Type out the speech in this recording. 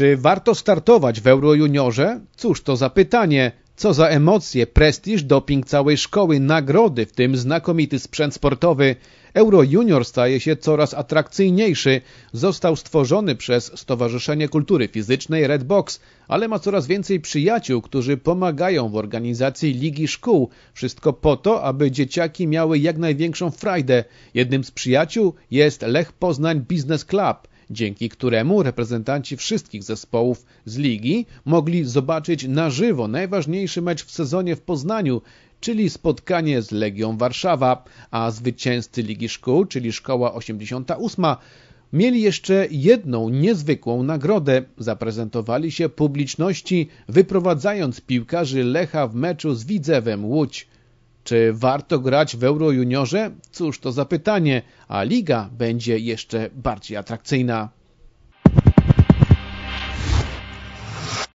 Czy warto startować w Eurojuniorze? Cóż to za pytanie. Co za emocje, prestiż, doping całej szkoły, nagrody, w tym znakomity sprzęt sportowy. Euro Junior staje się coraz atrakcyjniejszy. Został stworzony przez Stowarzyszenie Kultury Fizycznej Redbox, ale ma coraz więcej przyjaciół, którzy pomagają w organizacji Ligi Szkół. Wszystko po to, aby dzieciaki miały jak największą frajdę. Jednym z przyjaciół jest Lech Poznań Business Club dzięki któremu reprezentanci wszystkich zespołów z ligi mogli zobaczyć na żywo najważniejszy mecz w sezonie w Poznaniu, czyli spotkanie z Legią Warszawa, a zwycięzcy Ligi Szkół, czyli Szkoła 88, mieli jeszcze jedną niezwykłą nagrodę. Zaprezentowali się publiczności, wyprowadzając piłkarzy Lecha w meczu z Widzewem Łódź. Czy warto grać w Euro Juniorze? Cóż to za pytanie, a liga będzie jeszcze bardziej atrakcyjna.